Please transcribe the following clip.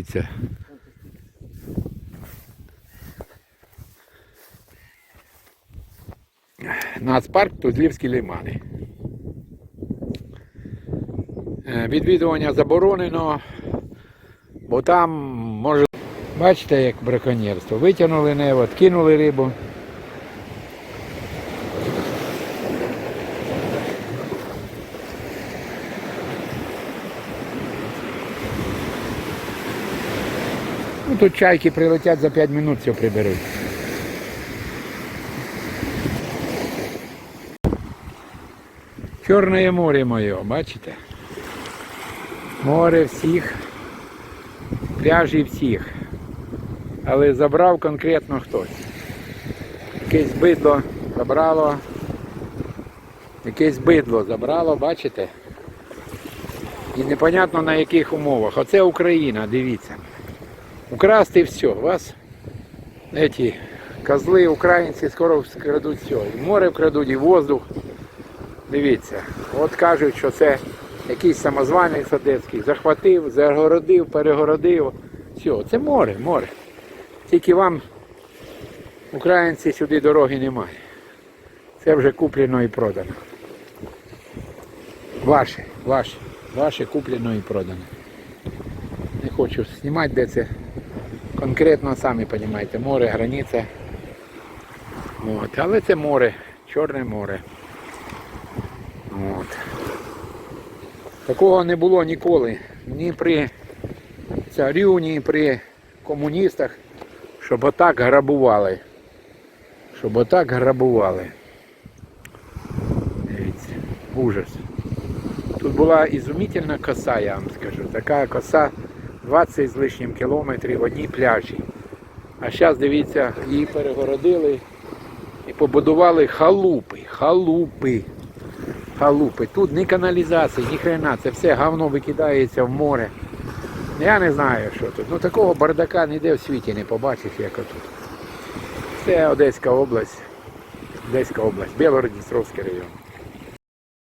Дивіться. Нацпарк Тузлівські лимани. Е, Відвідування заборонено, бо там може. Бачите, як браконьєрство. Витягнули невод, кинули рибу. Ну, тут чайки прилетять за 5 минут все приберуть. Чорне море моє, бачите? Море всіх, пляжі всіх. Але забрав конкретно хтось. Якесь бидло забрало. Якесь бидло забрало, бачите? І непонятно на яких умовах. Оце Україна, дивіться. Украсти все. Вас эти козли українці скоро вкрадуть все. І море вкрадуть, і воздух. Дивіться. От кажуть, що це якийсь самозванець одеський. Захватив, загородив, перегородив. Все, це море, море. Тільки вам, українці, сюди дороги немає. Це вже куплено і продано. Ваше, ваше, ваше куплено і продано. Не хочу знімати, де це конкретно, самі розумієте, море, границя. От. Але це море, Чорне море. От. Такого не було ніколи. Ні при царю, ні при комуністах, щоб отак грабували. Щоб отак грабували. Дивіться, ужас. Тут була ізумітельна коса, я вам скажу. Така коса 20 з лишнім кілометрів в одній пляжі. А зараз, дивіться, її перегородили і побудували халупи. Халупи. Халупи. Тут ні каналізації, ні хрена. Це все говно викидається в море. Я не знаю, що тут. Ну такого бардака ніде в світі не побачиш, як отут. Це Одеська область. Одеська область, Білгород-Дністровський район.